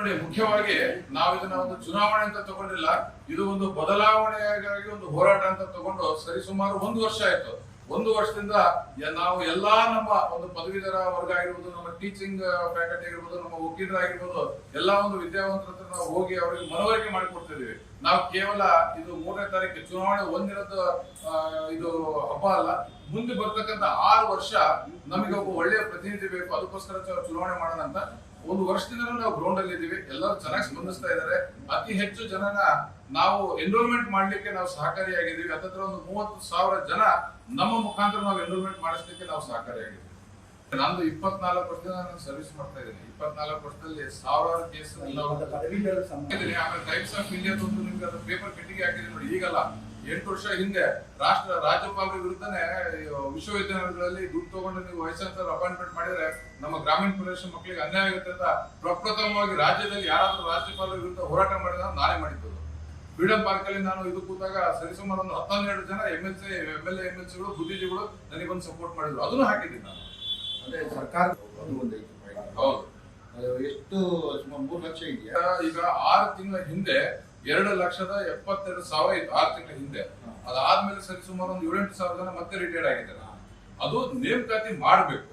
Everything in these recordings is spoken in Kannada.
ನೋಡಿ, ಮುಖ್ಯವಾಗಿ ನಾವು ಇದನ್ನ ಒಂದು ಚುನಾವಣೆ ಅಂತ ತಗೊಂಡಿಲ್ಲ, ಇದು ಒಂದು ಬದಲಾವಣೆಗಾಗಿ ಒಂದು ಹೋರಾಟ ಅಂತ ತಗೊಂಡು ಸರಿಸುಮಾರು ಒಂದು ವರ್ಷ ಆಯ್ತು. ಒಂದು ವರ್ಷದಿಂದ ನಾವು ಎಲ್ಲಾ ನಮ್ಮ ಒಂದು ಪದವೀಧರ ವರ್ಗ ಆಗಿರ್ಬೋದು, ನಮ್ಮ ಟೀಚಿಂಗ್ ಫ್ಯಾಕಲ್ಟಿ ಆಗಿರ್ಬೋದು, ನಮ್ಮ ವಕೀಲರಾಗಿರ್ಬೋದು ಎಲ್ಲಾ ಒಂದು ವಿದ್ಯಾವಂತರ ಹತ್ರ ನಾವು ಹೋಗಿ ಅವರಿಗೆ ಮನವರಿಕೆ ಮಾಡಿಕೊಡ್ತಿದೀವಿ. ನಾವು ಕೇವಲ ಇದು ಮೂರನೇ ತಾರೀಕು ಚುನಾವಣೆ ಒಂದಿನದ ಇದು ಹಬ್ಬ ಅಲ್ಲ, ಮುಂದೆ ಬರ್ತಕ್ಕಂಥ ಆರು ವರ್ಷ ನಮಗೆ ಒಬ್ಬ ಒಳ್ಳೆಯ ಪ್ರತಿನಿಧಿ ಬೇಕು, ಅದಕ್ಕೋಸ್ಕರ ಚುನಾವಣೆ ಮಾಡೋಣ ಅಂತ ಒಂದು ವರ್ಷದಿಂದ ನಾವು ಗ್ರೌಂಡ್ ಅಲ್ಲಿ ಇದ್ದೀವಿ. ಎಲ್ಲರೂ ಚೆನ್ನಾಗಿ ಸ್ಪಂದಿಸ್ತಾ ಇದ್ದಾರೆ. ಅತಿ ಹೆಚ್ಚು ಜನನ ನಾವು ಎನ್ರೋಲ್ಮೆಂಟ್ ಮಾಡ್ಲಿಕ್ಕೆ ನಾವು ಸಹಕಾರಿಯಾಗಿದ್ದೀವಿ. ಅದರ ಒಂದು ಮೂವತ್ತು ಸಾವಿರ ಜನ ನಮ್ಮ ಮುಖಾಂತರ ನಾವು ಎನ್ರೋಲ್ಮೆಂಟ್ ಮಾಡಿಸ್ಲಿಕ್ಕೆ ನಾವು ಸಹಕಾರಿಯಾಗಿದ್ದೀವಿ. ನಂದು ಇಪ್ಪತ್ನಾಲ್ಕು ವರ್ಷದಿಂದ ನಾನು ಸರ್ವಿಸ್ ಮಾಡ್ತಾ ಇದ್ದೀನಿ. ಇಪ್ಪತ್ನಾಲ್ಕು ವರ್ಷದಲ್ಲಿ ಸಾವಿರಾರು ಕೇಸ್. ಆಮೇಲೆ ಟೈಮ್ಸ್ ಆಫ್ ಇಂಡಿಯಾ ಒಂದು ನಿಮ್ಗೆ ಅದು ಪೇಪರ್ ಕಟ್ಟಿಗೆ ಹಾಕಿದ್ದೀನಿ ನೋಡಿ. ಈಗಲ್ಲ. ಎಂಟು ವರ್ಷ ಹಿಂದೆ ರಾಷ್ಟ್ರ ರಾಜ್ಯಪಾಲರ ವಿರುದ್ಧನೇ ವಿಶ್ವವಿದ್ಯಾಲಯಗಳಲ್ಲಿ ದುಡ್ಡು ತಗೊಂಡು ನೀವು ವೈಸ್ ಚಾನ್ಸಲರ್ ಅಪಾಯಿಂಟ್ಮೆಂಟ್ ಮಾಡಿದ್ರೆ ನಮ್ಮ ಗ್ರಾಮೀಣ ಪ್ರದೇಶ ಮಕ್ಕಳಿಗೆ ಅನ್ಯಾಯ ಆಗುತ್ತೆ ಅಂತ ಪ್ರಪ್ರಥಮವಾಗಿ ರಾಜ್ಯದಲ್ಲಿ ಯಾರಾದರೂ ರಾಜ್ಯಪಾಲರ ವಿರುದ್ಧ ಹೋರಾಟ ಮಾಡಿದ ನಾನೇ ಮಾಡಿದ್ದು. ಫ್ರೀಡಂ ಪಾರ್ಕ್ ಅಲ್ಲಿ ನಾನು ಇದು ಕೂತಾಗ ಸರಿಸುಮಾರು ಒಂದು ಹತ್ತನ್ನೆರಡು ಜನ M L C M L M L ಸಿಗಳು ಬುದ್ಧಿಜೀವಿಗಳು ನನಗೆ ಬಂದು ಸಪೋರ್ಟ್ ಮಾಡಿದ್ರು. ಅದನ್ನು ಹಾಕಿದ್ದೀನಿ ನಾನು. ಅಂದ್ರೆ ಸರ್ಕಾರ ಹೌದು. ಅದು ಎಷ್ಟು ಸುಮಾರು ಮೂರು ಲಕ್ಷ ಇದೆಯಾ? ಈಗ ಆರು ತಿಂಗಳ ಹಿಂದೆ ಎರಡು ಲಕ್ಷದ ಎಪ್ಪತ್ತೆರಡು ಸಾವಿರ ಇತ್ತು ಆರು ತಿಂಗಳ ಹಿಂದೆ. ಅದಾದ್ಮೇಲೆ ಸರಿ ಸುಮಾರು ಒಂದು ಏಳೆಂಟು ಸಾವಿರ ಜನ ಮತ್ತೆ ರಿಟೈರ್ಡ್ ಆಗಿದ್ದಾರೆ ಅದು ನೇಮಕಾತಿ ಮಾಡಬೇಕು.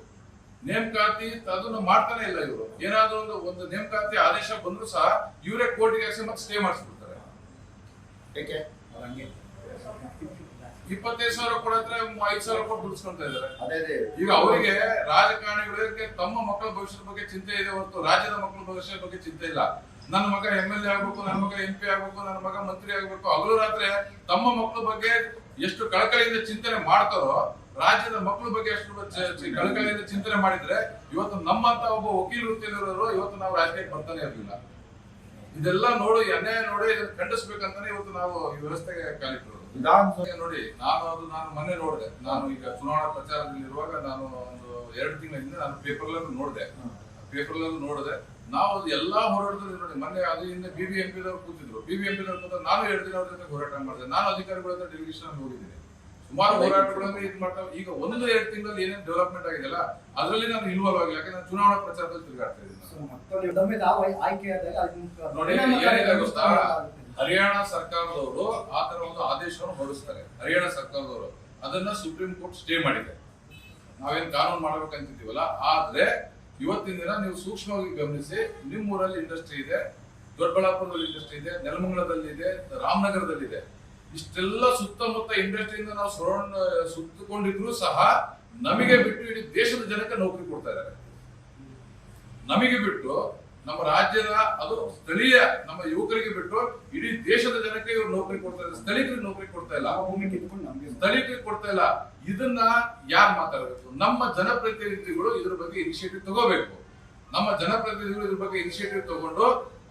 ನೇಮಕಾತಿ ಅದನ್ನ ಮಾಡ್ತಾನೆ ಇಲ್ಲ ಇವರು. ಏನಾದ್ರೂ ಒಂದು ಒಂದು ನೇಮಕಾತಿ ಆದೇಶ ಬಂದ್ರು ಸಹ ಇವರೇ ಕೋರ್ಟ್ಗೆ ಹಾಕಿ ಮತ್ತೆ ಸ್ಟೇ ಮಾಡಿಸ್ಬಿಡ್ತಾರೆ. ಇಪ್ಪತ್ತೈದು ಸಾವಿರ ಕೊಡತ್ರ ಐದು ಸಾವಿರ ಕೊಟ್ಟು ದುಡಿಸ್ಕೊಂತ ಅದೇ ಅದೇ. ಈಗ ಅವರಿಗೆ ರಾಜಕಾರಣಿಗಳಿಗೆ ತಮ್ಮ ಮಕ್ಕಳ ಭವಿಷ್ಯದ ಬಗ್ಗೆ ಚಿಂತೆ ಇದೆ ಹೊರತು ರಾಜ್ಯದ ಮಕ್ಕಳ ಭವಿಷ್ಯದ ಬಗ್ಗೆ ಚಿಂತೆ ಇಲ್ಲ. ನನ್ನ ಮಗ ಎಂ ಎಲ್ ಎ ಆಗ್ಬೇಕು, ನನ್ನ ಮಗ ಎಂ ಪಿ ಆಗ್ಬೇಕು, ನನ್ನ ಮಗ ಮಂತ್ರಿ ಆಗ್ಬೇಕು. ಹಗಲು ರಾತ್ರಿ ತಮ್ಮ ಮಕ್ಕಳ ಬಗ್ಗೆ ಎಷ್ಟು ಕಳಕಳಿಯಿಂದ ಚಿಂತನೆ ಮಾಡ್ತಾರೋ, ರಾಜ್ಯದ ಮಕ್ಕಳ ಬಗ್ಗೆ ಎಷ್ಟು ಕಳಕಳಿಯಿಂದ ಚಿಂತನೆ ಮಾಡಿದ್ರೆ ಇವತ್ತು ನಮ್ಮಂತ ಒಬ್ಬ ವಕೀಲ ವೃತ್ತಿಯಲ್ಲಿರೋರು ಇವತ್ತು ನಾವು ರಾಜಕೀಯಕ್ಕೆ ಬರ್ತಾನೆ ಇರಲಿಲ್ಲ ಇದೆಲ್ಲ ನೋಡಿ ಅನ್ಯಾಯ ನೋಡಿ ಇದನ್ನ ಖಂಡಿಸ್ಬೇಕಂತಾನೆ ಇವತ್ತು ನಾವು ಈ ವ್ಯವಸ್ಥೆಗೆ ಕಾಲಿಟ್ಟಿರೋದು. ನೋಡಿ, ನಾನು ಅದು ನಾನು ಮೊನ್ನೆ ನೋಡಿದೆ. ನಾನು ಈಗ ಚುನಾವಣಾ ಪ್ರಚಾರದಲ್ಲಿ ಇರುವಾಗ ನಾನು ಒಂದು ಎರಡು ತಿಂಗಳ ಹಿಂದೆ ನಾನು ಪೇಪರ್ಗಳನ್ನು ನೋಡಿದೆ. ಪೇಪರ್ಲಲ್ಲೂ ನೋಡಿದೆ. ನಾವು ಅದು ಎಲ್ಲಾ ಹೋರಾಟದಲ್ಲಿ ನೋಡಿ ಮೊನ್ನೆ ಅದು ಹಿಂದೆ ಬಿ ಬಿ ಎಂ ಕೂತಿದ್ರು. ಬಿ ಬಿ ಎಂ ಪಿ ದವ್ರು ಕೂತ ನಾನು ಎರಡು ದಿನ ಅವ್ರ ಜೊತೆ ಹೋರಾಟ ಮಾಡಿದೆ. ನಾನು ಅಧಿಕಾರಿಗಳ ಹತ್ರ ಡೆಲಿಗೇಷನ್ ಹೋಗಿದ್ದೀನಿ ಸುಮಾರು ಹೋರಾಟಗಳನ್ನು ಇದು ಮಾಡ್ತಾ ಈಗ ಒಂದು ಎರಡು ತಿಂಗಳಲ್ಲಿ ಏನೇನು ಡೆವಲಪ್ಮೆಂಟ್ ಆಗಿದೆಯಲ್ಲ ಅದರಲ್ಲಿ ನಾನು ಇನ್ವಾಲ್ವ್ ಆಗಿಲ್ಲ. ಯಾಕಂದ್ರೆ ನಾನು ಚುನಾವಣಾ ಪ್ರಚಾರದಲ್ಲಿ ತಿರುಗಾಡ್ತಾ ಇದ್ದೀನಿ. ಗೊತ್ತಾ? ಹರಿಯಾಣ ಸರ್ಕಾರದವರು ಆ ತರ ಒಂದು ಆದೇಶವನ್ನು ಹೊರಡಿಸ್ತಾರೆ. ಹರಿಯಾಣ ಸರ್ಕಾರದವರು. ಅದನ್ನ ಸುಪ್ರೀಂ ಕೋರ್ಟ್ ಸ್ಟೇ ಮಾಡಿದೆ. ನಾವೇನ್ ಕಾನೂನು ಮಾಡ್ಬೇಕಂತಿದ್ದೀವಲ್ಲ ಆದ್ರೆ ಇವತ್ತಿನ ದಿನ ನೀವು ಸೂಕ್ಷ್ಮವಾಗಿ ಗಮನಿಸಿ ನಿಮ್ಮ ಊರಲ್ಲಿ ಇಂಡಸ್ಟ್ರಿ ಇದೆ, ದೊಡ್ಡಬಳ್ಳಾಪುರದಲ್ಲಿ ಇಂಡಸ್ಟ್ರಿ ಇದೆ, ನೆಲಮಂಗಲದಲ್ಲಿ ಇದೆ ರಾಮನಗರದಲ್ಲಿ ಇದೆ ಇಷ್ಟೆಲ್ಲ ಸುತ್ತಮುತ್ತ ಇಂಡಸ್ಟ್ರಿಯಿಂದ ನಾವು ಸರೌಂಡ್ ಸುತ್ತಕೊಂಡಿದ್ರು ಸಹ ನಮಗೆ ಬಿಟ್ಟು ಇಡೀ ದೇಶದ ಜನಕ್ಕೆ ನೌಕರಿ ಕೊಡ್ತಾ ಇದ್ದಾರೆ. ನಮಗೆ ಬಿಟ್ಟು ನಮ್ಮ ರಾಜ್ಯದ ಅದು ಸ್ಥಳೀಯ ನಮ್ಮ ಯುವಕರಿಗೆ ಬಿಟ್ಟು ಇಡೀ ದೇಶದ ಜನಕ್ಕೆ ಇವರು ನೌಕರಿ ಕೊಡ್ತಾ ಇಲ್ಲ ಸ್ಥಳೀಯರಿಗೆ ನೌಕರಿ ಕೊಡ್ತಾ ಇಲ್ಲ. ಸ್ಥಳೀಯರಿಗೆ ಕೊಡ್ತಾ ಇಲ್ಲ. ಇದನ್ನ ಯಾರು ಮಾತಾಡಬೇಕು? ನಮ್ಮ ಜನಪ್ರತಿನಿಧಿಗಳು ಇದ್ರ ಬಗ್ಗೆ ಇನಿಷಿಯೇಟಿವ್ ತಗೋಬೇಕು. ನಮ್ಮ ಜನಪ್ರತಿನಿಧಿಗಳು ಇದ್ರ ಬಗ್ಗೆ ಇನಿಷಿಯೇಟಿವ್ ತಗೊಂಡು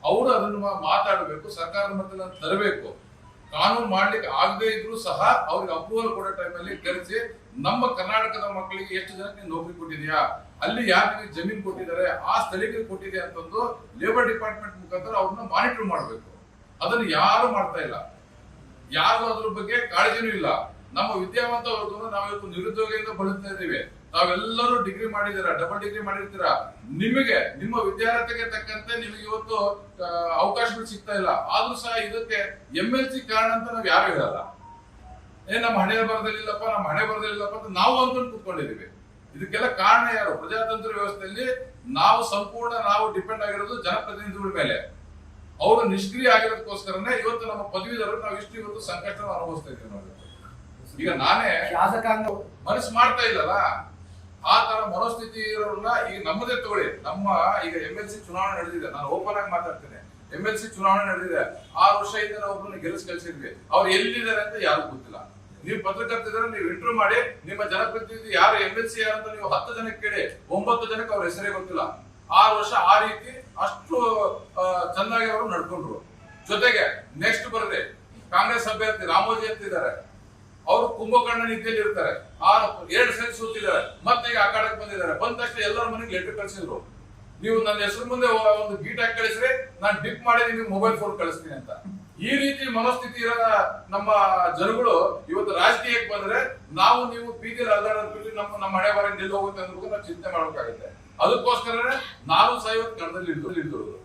ಅವರು ಅದನ್ನು ಮಾತಾಡಬೇಕು ಸರ್ಕಾರದ ಮಟ್ಟದಲ್ಲಿ ತರಬೇಕು. ಕಾನೂನು ಮಾಡ್ಲಿಕ್ಕೆ ಆಗದೇ ಇದ್ರೂ ಸಹ ಅವ್ರಿಗೆ ಅಪ್ರೂವಲ್ ಕೊಡೋ ಟೈಮಲ್ಲಿ ಕರೆಸಿ, ನಮ್ಮ ಕರ್ನಾಟಕದ ಮಕ್ಕಳಿಗೆ ಎಷ್ಟು ಜನಕ್ಕೆ ನೌಕರಿ ಕೊಟ್ಟಿದ್ಯಾ? ಅಲ್ಲಿ ಯಾರಿಗೆ ಜಮೀನು ಕೊಟ್ಟಿದ್ದಾರೆ? ಆ ಸ್ಥಳೀಯರಿಗೆ ಕೊಟ್ಟಿದೆ ಅಂತಂದು ಲೇಬರ್ ಡಿಪಾರ್ಟ್ಮೆಂಟ್ ಮುಖಾಂತರ ಅವ್ರನ್ನ ಮಾನಿಟರ್ ಮಾಡಬೇಕು. ಅದನ್ನು ಯಾರು ಮಾಡ್ತಾ ಇಲ್ಲ. ಯಾರು ಅದ್ರ ಬಗ್ಗೆ ಕಾಳಜಿನೂ ಇಲ್ಲ. ನಮ್ಮ ವಿದ್ಯಾವಂತ ವರ್ಗವನ್ನು ನಾವಿವತ್ತು ನಿರುದ್ಯೋಗದಿಂದ ಬಳಸ್ತಾ ಇದ್ದೀವಿ. ತಾವೆಲ್ಲರೂ ಡಿಗ್ರಿ ಮಾಡಿದ್ದೀರಾ ಡಬಲ್ ಡಿಗ್ರಿ ಮಾಡಿರ್ತೀರಾ? ನಿಮಗೆ ನಿಮ್ಮ ವಿದ್ಯಾರ್ಥಿಗೆ ತಕ್ಕಂತೆ ನಿಮಗೆ ಇವತ್ತು ಅವಕಾಶಗಳು ಸಿಗ್ತಾ ಇಲ್ಲ. ಆದ್ರೂ ಸಹ ಇದಕ್ಕೆ ಎಂ ಎಲ್ ಸಿ ಕಾರಣ ಅಂತ ನಾವು ಯಾರು ಹೇಳಲ್ಲ. ಏ ನಮ್ಮ ಹಣೆ ಬರದಲ್ಲಿಲ್ಲಪ್ಪ ನಮ್ಮ ಹಣೆ ಬರದಲ್ಲಿಲ್ಲಪ್ಪ ಅಂತ ನಾವು ಅಂದ್ಕೊಂಡು ಕೂತ್ಕೊಂಡಿದೀವಿ ಇದಕ್ಕೆಲ್ಲ ಕಾರಣ ಯಾರು? ಪ್ರಜಾತಂತ್ರ ವ್ಯವಸ್ಥೆಯಲ್ಲಿ ನಾವು ಸಂಪೂರ್ಣ ನಾವು ಡಿಪೆಂಡ್ ಆಗಿರೋದು ಜನಪ್ರತಿನಿಧಿಗಳ ಮೇಲೆ. ಅವರು ನಿಷ್ಕ್ರಿಯ ಆಗಿರೋದಕ್ಕೋಸ್ಕರನೇ ಇವತ್ತು ನಮ್ಮ ಪದವೀಧರರು ನಾವು ಇಷ್ಟು ಇವತ್ತು ಸಂಕಷ್ಟ ಅನುಭವಿಸ್ತಾ ಇದ್ದೀವಿ ನಾವು ಈಗ ನಾನೇ ಶಾಸಕಾಂಗ ಮನಸ್ಸು ಮಾಡ್ತಾ ಇಲ್ಲಲ್ಲ? ಆ ತರ ಮನೋಸ್ಥಿತಿ ಇರೋರನ್ನ ಈಗ ನಮ್ಮದೇ ತಗೊಳ್ಳಿ. ನಮ್ಮ ಈಗ ಎಂ ಎಲ್ ಸಿ ಚುನಾವಣೆ ನಡೆದಿದೆ. ನಾನು ಓಪನ್ ಆಗಿ ಮಾತಾಡ್ತೇನೆ. ಎಂ ಎಲ್ ಸಿ ಚುನಾವಣೆ ನಡೆದಿದೆ. ಆರು ವರ್ಷ ಹಿಂದೆ ನಾವು ಒಬ್ಬರನ್ನ ಗೆಲ್ಲಿಸ್ ಕಳಿಸಿದ್ವಿ. ಅವ್ರು ಎಲ್ಲಿದ್ದಾರೆ ಅಂತ ಯಾರು ಗೊತ್ತಿಲ್ಲ. ನೀವು ಪತ್ರಕರ್ತರ ನೀವು ಇಂಟರ್ವ್ಯೂ ಮಾಡಿ, ನಿಮ್ಮ ಜನಪ್ರತಿನಿಧಿ ಯಾರು ಎಂ ಎಲ್ ಸಿ ಯಾರು ಅಂತ ನೀವು ಹತ್ತು ಜನಕ್ಕೆ ಕೇಳಿ. ಒಂಬತ್ತು ಜನಕ್ಕೆ ಅವ್ರ ಹೆಸರೇ ಗೊತ್ತಿಲ್ಲ. ಆರು ವರ್ಷ ಆ ರೀತಿ ಅಷ್ಟು ಚೆನ್ನಾಗಿ ಅವರು ನಡ್ಕೊಂಡ್ರು. ಜೊತೆಗೆ ನೆಕ್ಸ್ಟ್ ಬರದೆ ಕಾಂಗ್ರೆಸ್ ಅಭ್ಯರ್ಥಿ ರಾಮೋಜಿ ಅಂತ ಇದ್ದಾರೆ. ಅವರು ಕುಂಭಕರ್ಣ ನಿಂತಲ್ಲಿ ಇರ್ತಾರೆ. ಆರು, ಎರಡು ಸರಿ ಸುತ್ತಿದ್ದಾರೆ ಮತ್ತೆ ಈಗ ಆಕಾಡಕ್ಕೆ ಬಂದಿದ್ದಾರೆ. ಬಂದ ತಕ್ಷಣ ಎಲ್ಲರ ಮನೆಗೆ ಲೆಟರ್ ಕಳಿಸಿದ್ರು. ನೀವು ನನ್ನ ಹೆಸರು ಮುಂದೆ ಒಂದು ಗೀಟ್ ಹಾಕಿ ಕಳಿಸ್ರಿ, ನಾನು ಡಿಪ್ ಮಾಡಿ ನಿಮಗೆ ಮೊಬೈಲ್ ಫೋನ್ ಕಳಿಸ್ತೀನಿ ಅಂತ. ಈ ರೀತಿ ಮನಸ್ಥಿತಿ ಇರೋ ನಮ್ಮ ಜನಗಳು ಇವತ್ತು ರಾಜಕೀಯಕ್ಕೆ ಬಂದ್ರೆ ನಾವು ನೀವು ಬೀದಿಯಲ್ಲಿ ಅಲ್ಲಾಡೋದ್ ಬಿಟ್ಟು ನಮ್ಮ ನಮ್ಮ ಹಣೆ ಬಾರಿ ನಿಲ್ಲೋಗುತ್ತೆ ಅಂದ್ರೂ ನಾವು ಚಿಂತೆ ಮಾಡಬೇಕಾಗುತ್ತೆ. ಅದಕ್ಕೋಸ್ಕರನೇ ನಾನು ಸಹ ಇವತ್ತು ಕಣದಲ್ಲಿ ಇಳಿದು